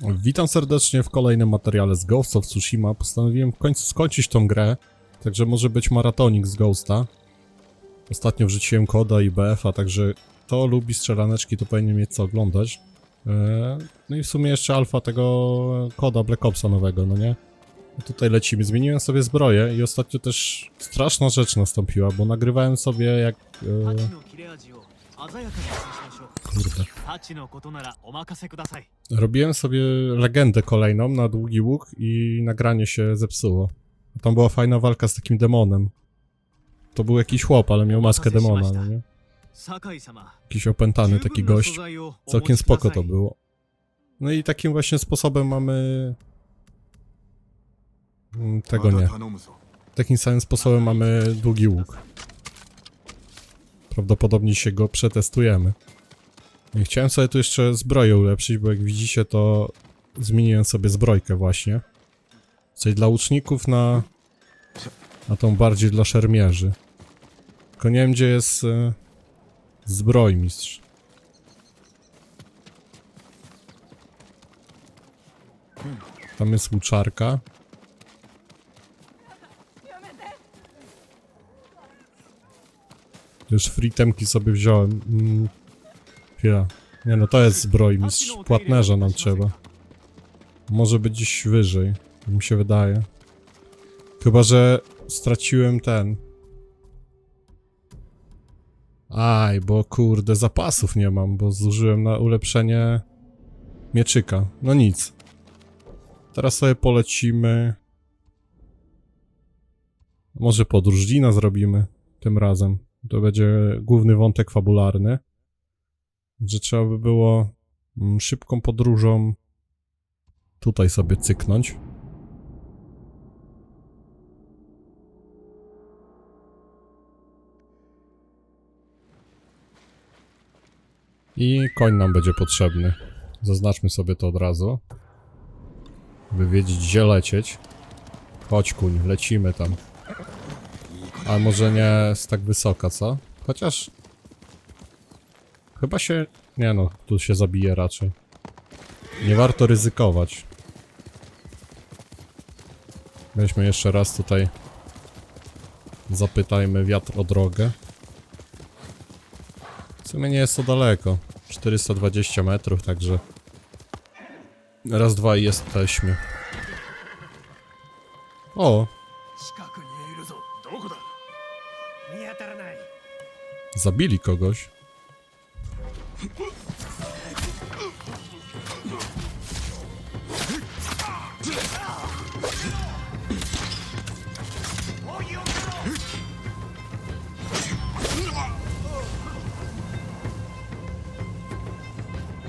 Witam serdecznie w kolejnym materiale z Ghost of Tsushima. Postanowiłem w końcu skończyć tą grę, także może być maratonik z Ghosta. Ostatnio wrzuciłem koda i BF-a, także kto lubi strzelaneczki, to powinien mieć co oglądać. Eee, No i w sumie jeszcze alfa tego koda Black Opsa nowego, no nie? I tutaj lecimy. Zmieniłem sobie zbroję i ostatnio też straszna rzecz nastąpiła, bo nagrywałem sobie jak... ハ E, Kurde. Robiłem sobie legendę kolejną na długi łuk i nagranie się zepsuło. Tam była fajna walka z takim demonem. To był jakiś chłop, ale miał maskę demona, no nie? Jakiś opętany taki gość. Całkiem spoko to było. No i takim właśnie sposobem mamy... Mm, tego nie. Takim samym sposobem mamy długi łuk. Prawdopodobnie się go przetestujemy. Chciałem sobie tu jeszcze zbroję ulepszyć, bo jak widzicie to zmieniłem sobie zbrojkę właśnie. Czyli dla łuczników na... na tą bardziej dla szermierzy. Tylko nie wiem gdzie jest e, zbrojmistrz. Tam jest łuczarka. Już fritemki sobie wziąłem. Mm. Chwila. Nie no, to jest zbrojmistrz. Płatnerza nam trzeba. Może być gdzieś wyżej. Mi się wydaje. Chyba, że straciłem ten. Aj, bo kurde, zapasów nie mam, bo zużyłem na ulepszenie mieczyka. No nic. Teraz sobie polecimy. Może podróż zrobimy tym razem. To będzie główny wątek fabularny. Że trzeba by było mm, szybką podróżą tutaj sobie cyknąć. I koń nam będzie potrzebny. Zaznaczmy sobie to od razu. By wiedzieć gdzie lecieć. Chodź kuń, lecimy tam. Ale może nie jest tak wysoka, co? Chociaż... Chyba się... Nie no, tu się zabije raczej. Nie warto ryzykować. Weźmy jeszcze raz tutaj. Zapytajmy wiatr o drogę. W sumie nie jest to daleko. 420 metrów, także... Raz, dwa i jesteśmy. O! Zabili kogoś.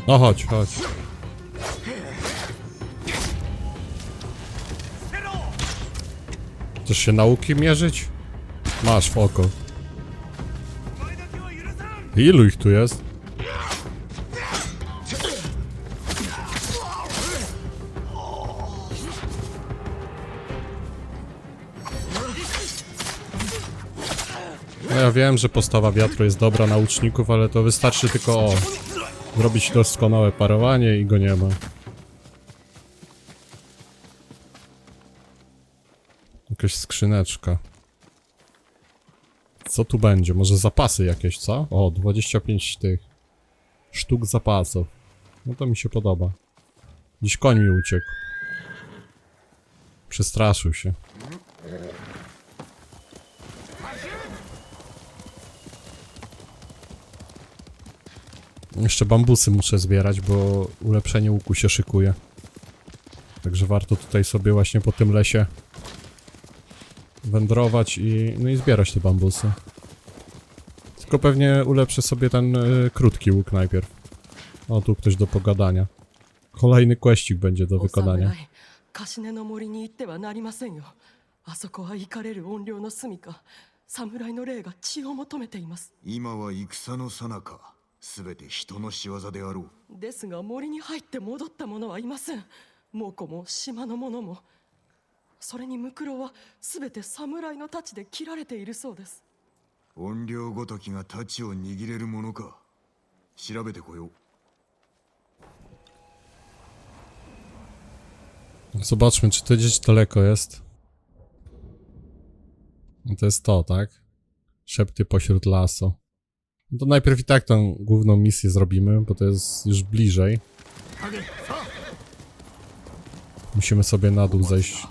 No chodź, chodź. Chcesz się nauki mierzyć? Masz w oko. Ilu ich tu jest? Ja wiem, że postawa wiatru jest dobra na łuczników, ale to wystarczy tylko o zrobić doskonałe parowanie i go nie ma. Jakaś skrzyneczka. Co tu będzie? Może zapasy jakieś, co? O, 25 tych sztuk zapasów. No to mi się podoba. Dziś koń mi uciekł. Przestraszył się. Jeszcze bambusy muszę zbierać, bo ulepszenie łuku się szykuje. Także warto tutaj sobie właśnie po tym lesie wędrować i, no i zbierać te bambusy. Tylko pewnie ulepszę sobie ten y, krótki łuk najpierw. O, tu ktoś do pogadania. Kolejny questik będzie do お wykonania. 侍カシネの森に行ってはなりませんよあそこは怒かれる怨霊の住みか侍の霊が血を求めています今は戦の最中 全て人の仕業であろうですが森に入って戻った者はいません猛虎も島の者もそれにムクロは全て侍の太刀で切られているそうです怨霊ごときが太刀を握れるものか調べてこよう Zobaczmy, czy to gdzieś daleko jest. To jest to, tak? Szepty pośród lasu. No to najpierw i tak tą główną misję zrobimy, bo to jest już bliżej. Musimy sobie na dół zejść.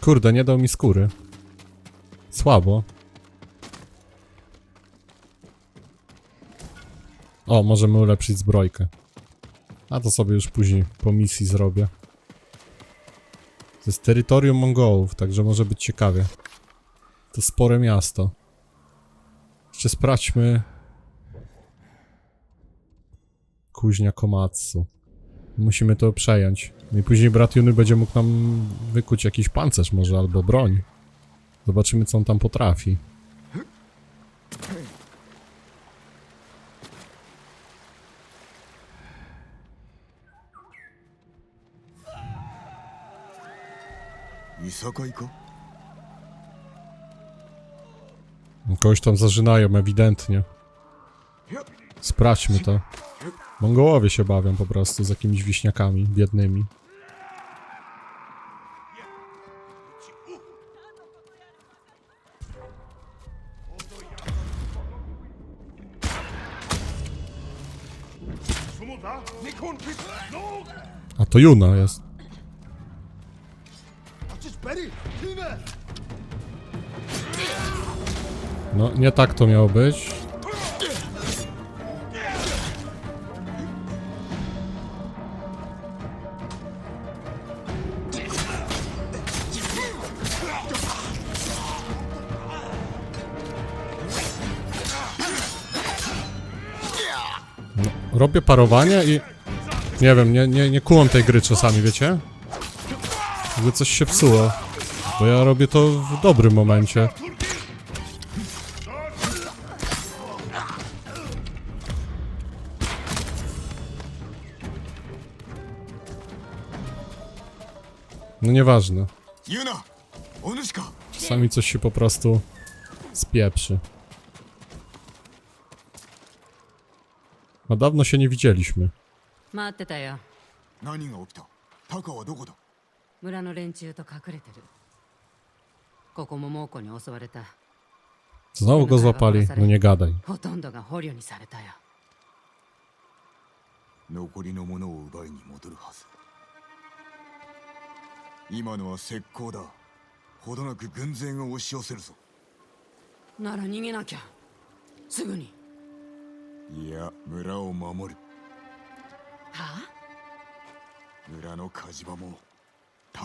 Kurde, nie dał mi skóry. Słabo. O, możemy ulepszyć zbrojkę. A to sobie już później po misji zrobię. To jest terytorium Mongołów, także może być ciekawie. To spore miasto. Jeszcze sprawdźmy... Kuźnia Komatsu. Musimy to przejąć. No i później brat Juny będzie mógł nam wykuć jakiś pancerz może, albo broń. Zobaczymy, co on tam potrafi. wysoko. No, kogoś tam zażynają, ewidentnie. Sprawdźmy to. Mongołowie się bawią po prostu z jakimiś wiśniakami biednymi. A to Juna jest. No, nie tak to miało być. No, robię parowanie i... Nie wiem, nie, nie, nie tej gry czasami, wiecie? Jakby coś się psuło. Bo ja robię to w dobrym momencie. No nieważne. ユナお主か Czasami coś się po prostu spieprzy. A dawno się nie widzieliśmy. 待ってたよ何が起きたタカはどこだ村の連中と隠れてるここも猛虎に襲われた Znowu go złapali? No nie gadaj. ほとんどが捕虜にされたよ残りのものを奪いに戻るはず 今のは石膏だ。ほどなく軍勢が押し寄せるぞ。なら逃げなきゃ。すぐに。いや村を守る。は村の火事場も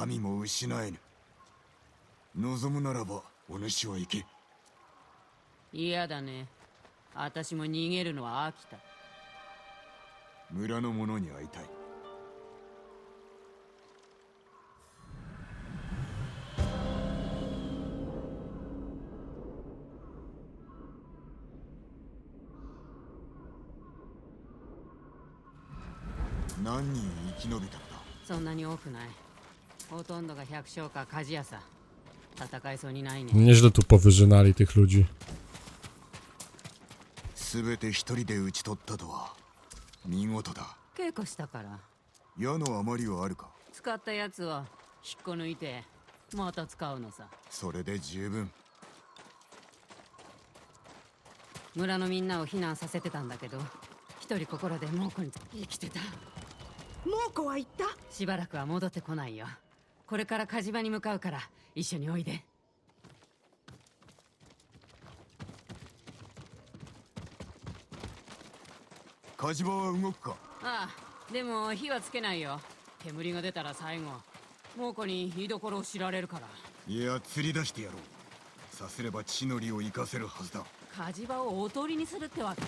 民も失えぬ。望むならばお主は行け。嫌だね。私も逃げるのは飽きた。村の者に会いたい何人生き延びたのだ？そんなに多くない。ほとんどが百姓か鍛冶屋さ戦えそうにないね。Nieźle tu powyżynali tych ludzi. 全て一人で討ち取ったとは。見事だ。稽古したから。矢の余りはあるか？使ったやつは引っこ抜いてまた使うのさ。それで十分。村のみんなを避難させてたんだけど一人心で猛虎に生きてた猛虎は言った？しばらくは戻ってこないよ。これから火事場に向かうから一緒においで。火事場は動くか？ああでも火はつけないよ。煙が出たら最後。猛虎に居所を知られるから。いや釣り出してやろう。さすれば血のりを生かせるはずだ。火事場をおとりにするってわけか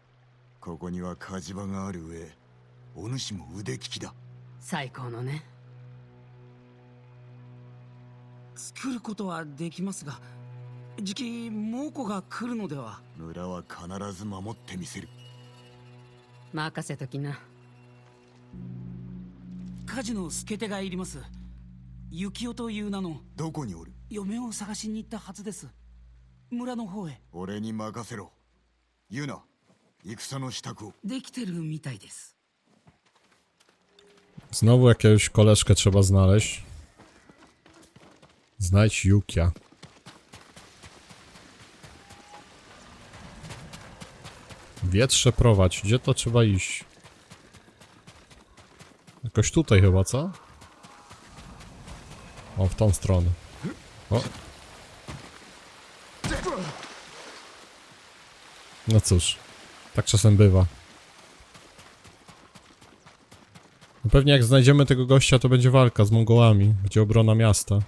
ここには火事場がある上お主も腕利きだ。最高のね。作ることはできますがじき猛虎が来るのでは。村は必ず守ってみせる。任せときな。火事の助手がいります。幸男という名の。どこにおる？嫁を探しに行ったはずです。村の方へ。俺に任せろ。ユナ戦の支度をできてるみたいです Znowu jakiegoś koleżkę trzeba znaleźć. Znajdź Yukia. Wietrze prowadź. Gdzie to trzeba iść? Jakoś tutaj chyba, co? O, w tą stronę. O. No cóż, tak czasem bywa. No pewnie jak znajdziemy tego gościa, to będzie walka z Mongołami. Będzie obrona miasta.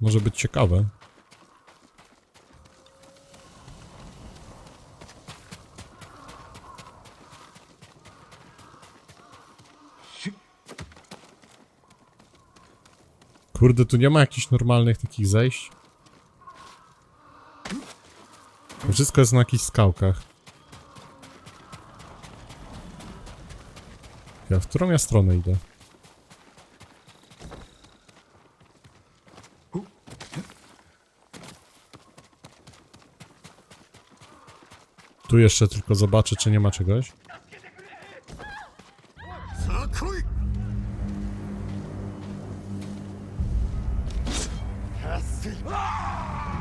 Może być ciekawe. Kurde, tu nie ma jakichś normalnych takich zejść. Wszystko jest na jakichś skałkach. W którą ja stronę idę? Tu jeszcze tylko zobaczę, czy nie ma czegoś. さ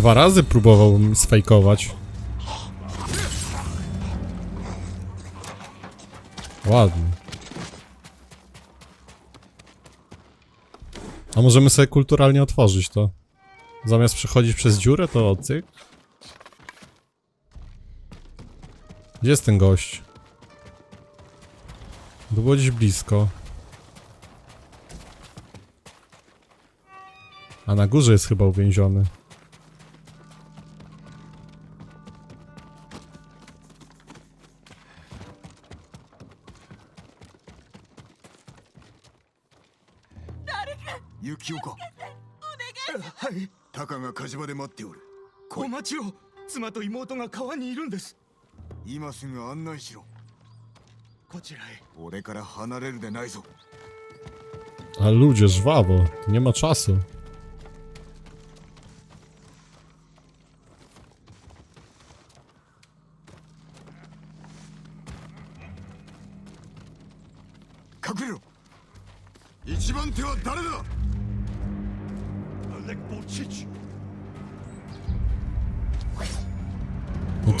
Dwa razy próbował sfejkować. Ładnie. A możemy sobie kulturalnie otworzyć to. Zamiast przechodzić przez dziurę, to cyk. Gdzie jest ten gość? To było gdzieś blisko. A na górze jest chyba uwięziony. 妻と妹が川にいるんです。今すぐ案内しろ。こちらへ。俺から離れるでないぞ。Ale ludzie, żwawo. Nie ma czasu.「隠れろ。一番手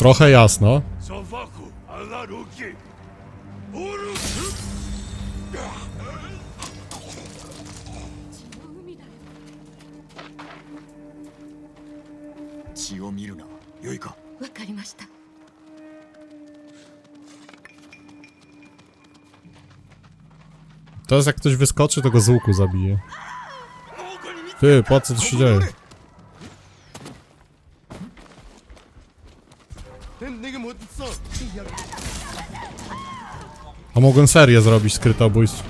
Trochę jasno. Teraz jak ktoś wyskoczy, to go z łuku zabije. Ty, po co tu się dzieje? A mogłem serię zrobić skrytobójstw.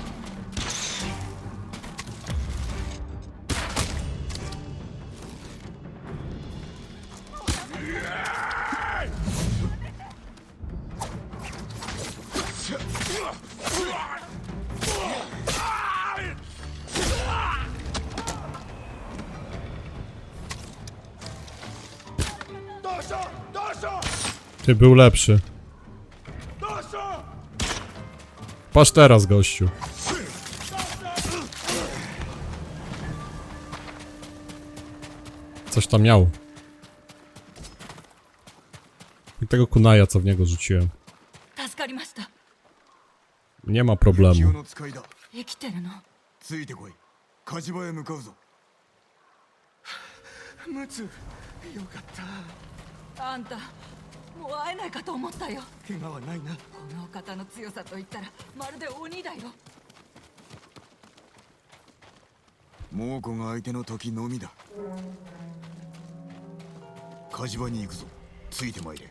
Ty był lepszy. Patrz teraz, gościu. Coś tam miał. I tego kunaja, co w niego rzuciłem. Nie ma problemu. もう会えないかと思ったよ。怪我はないな。このお方の強さと言ったらまるで鬼だよ。猛虎が相手の時のみだ。火事場に行くぞ。ついてまいれ。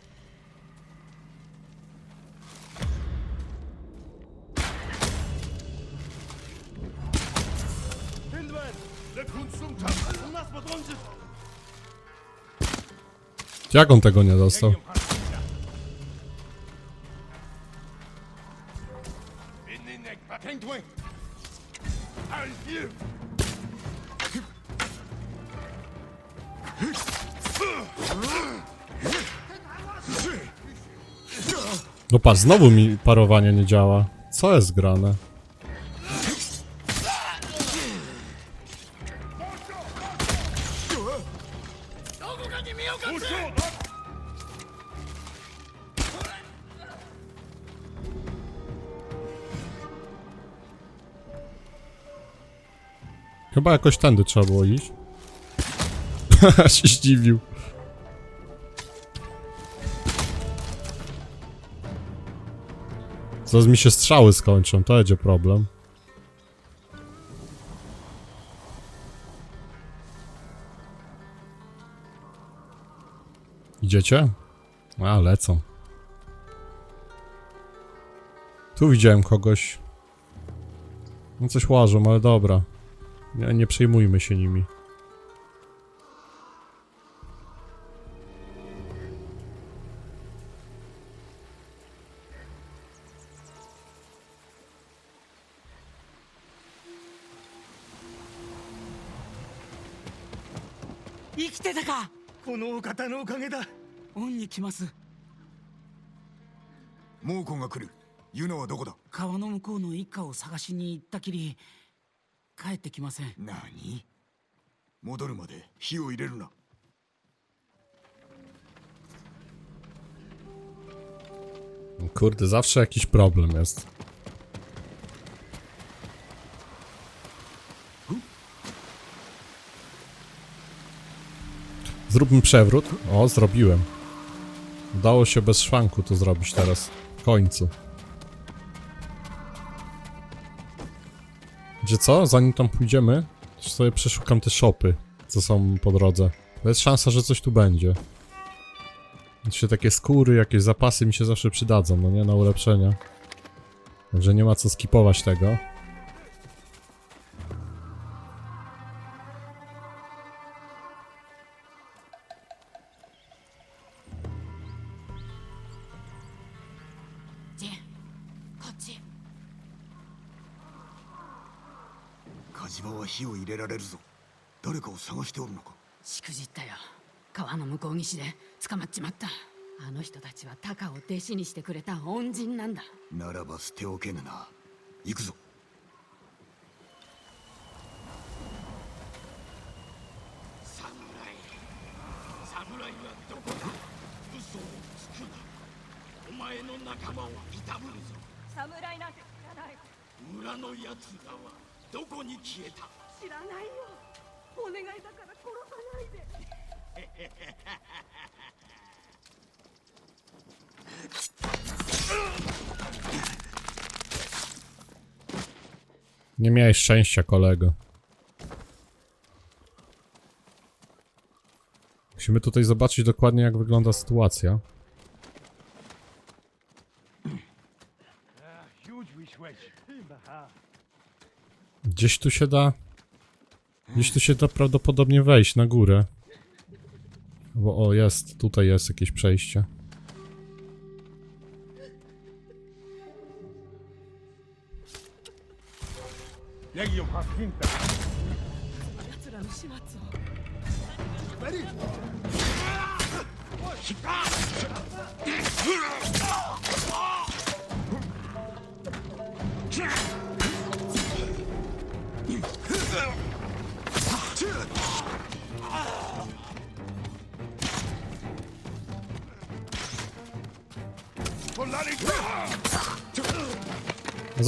Jak on tego nie dostał? No patrz, znowu mi parowanie nie działa. Co jest grane? Chyba jakoś tędy trzeba było iść. się zdziwił. Zaraz mi się strzały skończą, to będzie problem. Idziecie? A, lecą. Tu widziałem kogoś. No coś łażą, ale dobra. Nie, nie przejmujmy się nimi. "生きてたか。このお方のおかげだ。恩に来ます。猛虎が来る。ユナはどこだ？川の向こうの一家を探しに行ったきり帰ってきません。何？戻るまで火を入れるな。Kurde, zawsze jakiś problem jest. Zróbmy przewrót. O, zrobiłem. Udało się bez szwanku to zrobić teraz. W końcu. Gdzie co? Zanim tam pójdziemy, to sobie przeszukam te shopy, co są po drodze. To jest szansa, że coś tu będzie. Się takie skóry, jakieś zapasy mi się zawsze przydadzą, no nie, na ulepszenia. Także nie ma co skipować tego. られるぞ。誰かを探しておるのか。しくじったよ。川の向こう岸で捕まっちまった。あの人たちはタカを弟子にしてくれた恩人なんだ。ならば捨ておけぬな。行くぞ。侍。はどこだ？嘘をつくな。お前の仲間を痛むるぞ。侍なんて知らない村のやつらはどこに消えた？知らないよお願いだから殺さないで Nie miałeś szczęścia, kolego. Musimy tutaj zobaczyć dokładnie, jak wygląda sytuacja. Gdzieś tu się da... Gdzieś tu się da prawdopodobnie wejść na górę. Bo o, jest, tutaj jest jakieś przejście.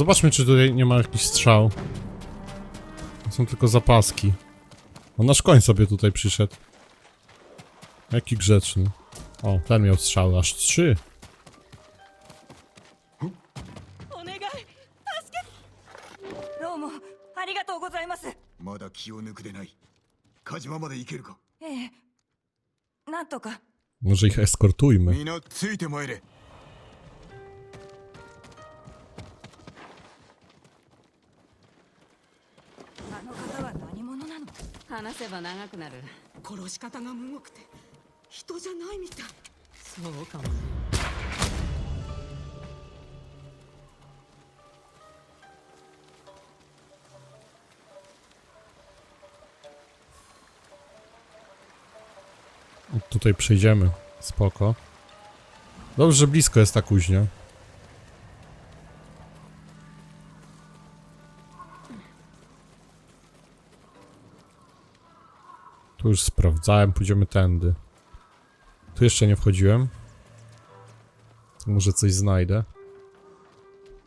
Zobaczmy, czy tutaj nie ma jakiś strzał. Są tylko zapaski. No nasz koń sobie tutaj przyszedł. Jaki grzeczny. O, ten miał strzał, aż trzy. Może ich eskortujmy. 話せば長くなる殺し方がむごくて人じゃないみたいそうかもね Tutaj przejdziemy. Spoko. Dobrze, że blisko jest ta kuźnia. Już sprawdzałem, pójdziemy tędy. Tu jeszcze nie wchodziłem. Może coś znajdę.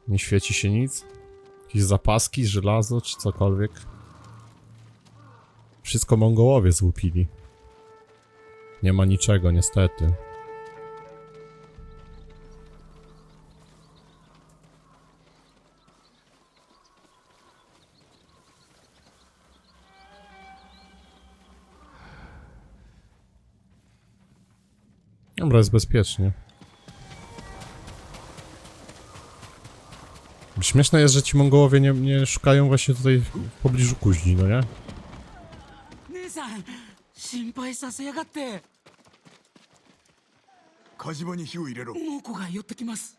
Nie świeci się nic. Jakieś zapaski, żelazo czy cokolwiek. Wszystko Mongołowie złupili. Nie ma niczego, niestety. Dobra, jest bezpiecznie. Śmieszne jest, że ci Mongołowie nie, nie szukają właśnie tutaj w pobliżu kuźni, no nie? 姉さん心配させやがって火島に火を入れろ猛虎が寄ってきます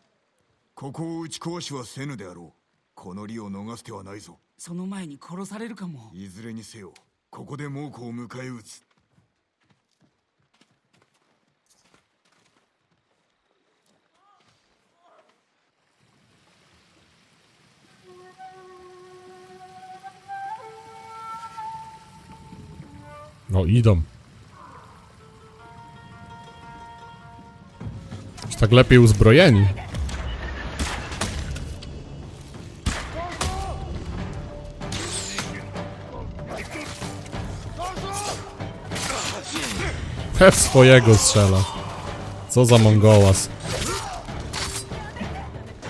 ここを打ち壊しはせぬであろうこの利を逃す手はないぞその前に殺されるかもいずれにせよここで猛虎を迎え撃つ。 No idą. Już tak lepiej uzbrojeni. He swojego strzela. Co za mongołas.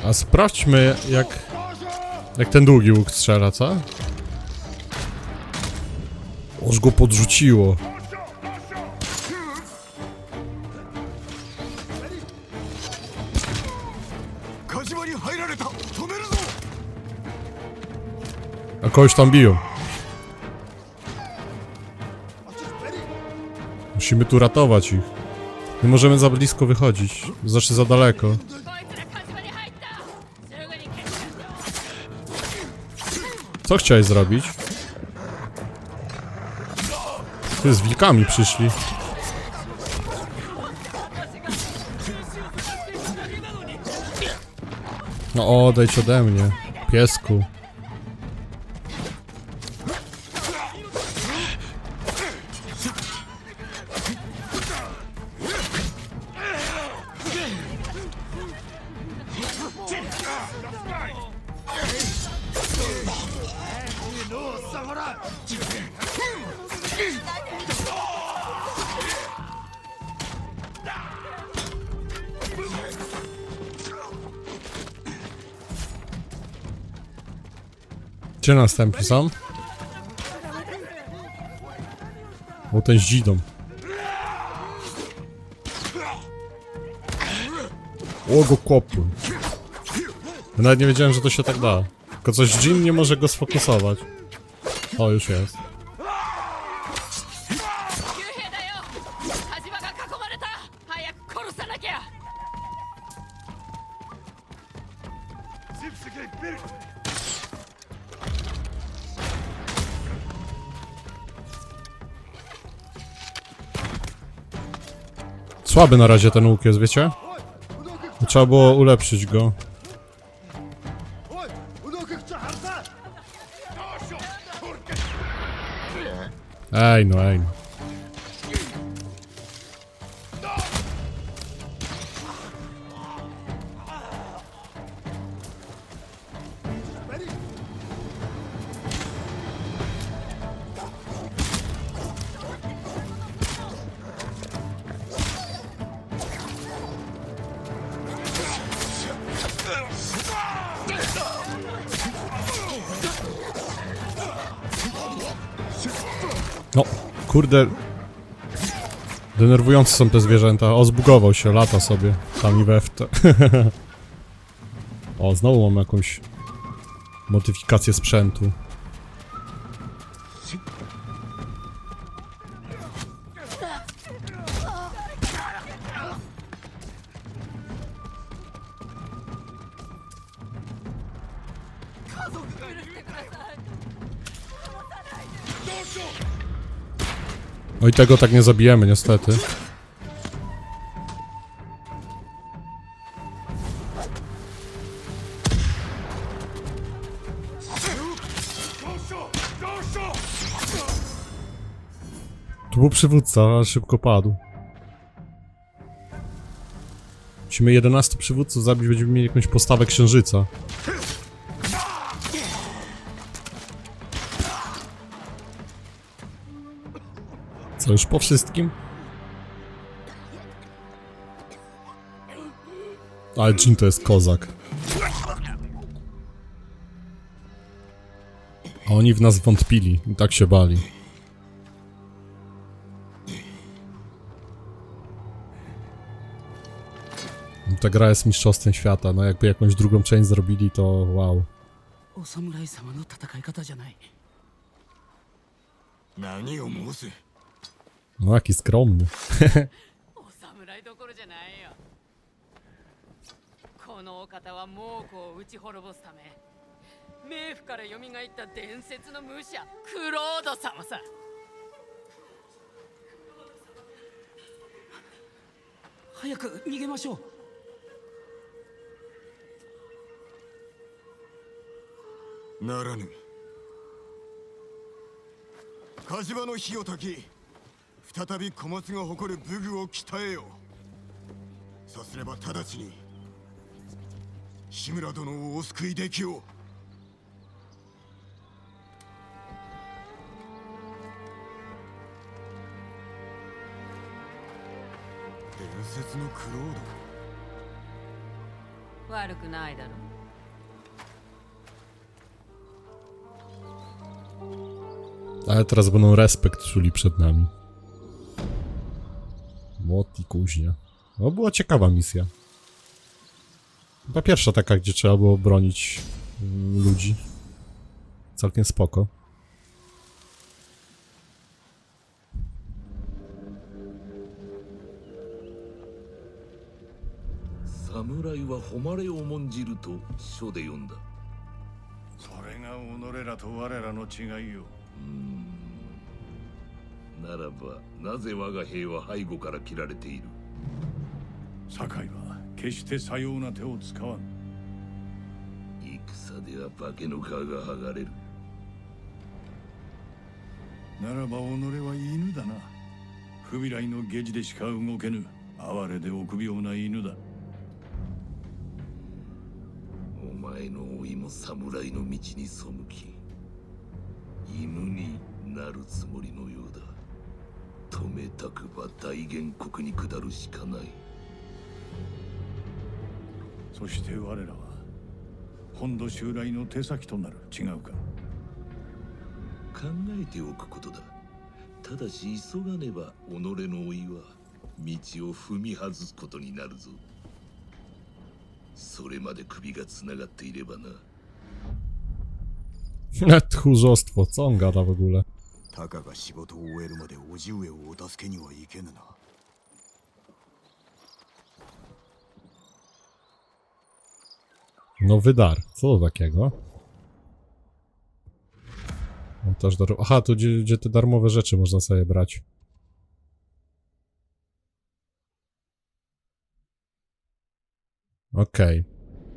A sprawdźmy jak... Jak ten długi łuk strzela, co? Aż go podrzuciło. A kogoś tam biją. Musimy tu ratować ich. Nie możemy za blisko wychodzić. Znaczy za daleko. Co chciałeś zrobić? Ty z wilkami przyszli. No odejdź ode mnie, piesku. Gdzie następni są? O, ten z dzidą. O, go nawet nie wiedziałem, że to się tak da. Tylko coś Jin nie może go sfokusować. O, już jest. Słaby na razie ten łuk jest, wiecie? Trzeba było ulepszyć go. Ej no, ej no. Kurde. Denerwujące są te zwierzęta. O, zbugował się, lata sobie. Tam i we te. O, znowu mam jakąś modyfikację sprzętu. No i tego tak nie zabijemy, niestety. Tu był przywódca, ale szybko padł. Musimy 11 przywódców zabić, będziemy mieli jakąś postawę księżyca. Co, już po wszystkim? Ale Jin to jest kozak. A oni w nas wątpili i tak się bali. Ta gra jest mistrzostwem świata, no jakby jakąś drugą część zrobili, to wow. お侍様の戦い方じゃない何を申す No jaki skromny. お侍どころじゃないよ。このお方は猛虎を撃ち滅ぼすため冥府から蘇った伝説の武者クロード様さ。早く逃げましょう。ならぬ。火事場の火を焚き再び小松が誇る武具を鍛えよう。さすれば直ちに志村殿をお救いできよう。伝説のクロード。悪くないだろ Ale teraz będą respekt czuli przed nami. Młot i kuźnia. No była ciekawa misja. Chyba pierwsza taka, gdzie trzeba było bronić mm, ludzi. Całkiem spoko. Samurai wa homare o to shisho de yonda. Sore ga onore ra to ware ra no chigai yo. Hmm. ならばなぜ我が兵は背後から切られている？堺は決してさような手を使わん。戦では化けの皮が剥がれる。ならば己は犬だな。不未来の下地でしか動けぬ。哀れで臆病な犬だ。お前の老いも侍の道に背き犬になるつもりのようだ。止めたくば大元国に下るしかない。そして我らは本土襲来の手先となる。違うか。考えておくことだ。ただし急がねば己の老いは道を踏み外すことになるぞ。それまで首がつながっていればな。Tchórzostwo, co on gada w ogóle? たかが仕事を終えるまで叔父上をお助けにはいけぬな Nowy dar. Co to takiego? O, też dar... Aha, tu gdzie, gdzie te darmowe rzeczy można sobie brać. Okej.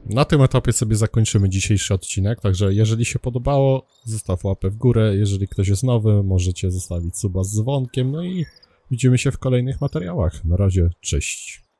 Na tym etapie sobie zakończymy dzisiejszy odcinek, także jeżeli się podobało, zostaw łapę w górę. Jeżeli ktoś jest nowy, możecie zostawić suba z dzwonkiem. No i widzimy się w kolejnych materiałach. Na razie, cześć.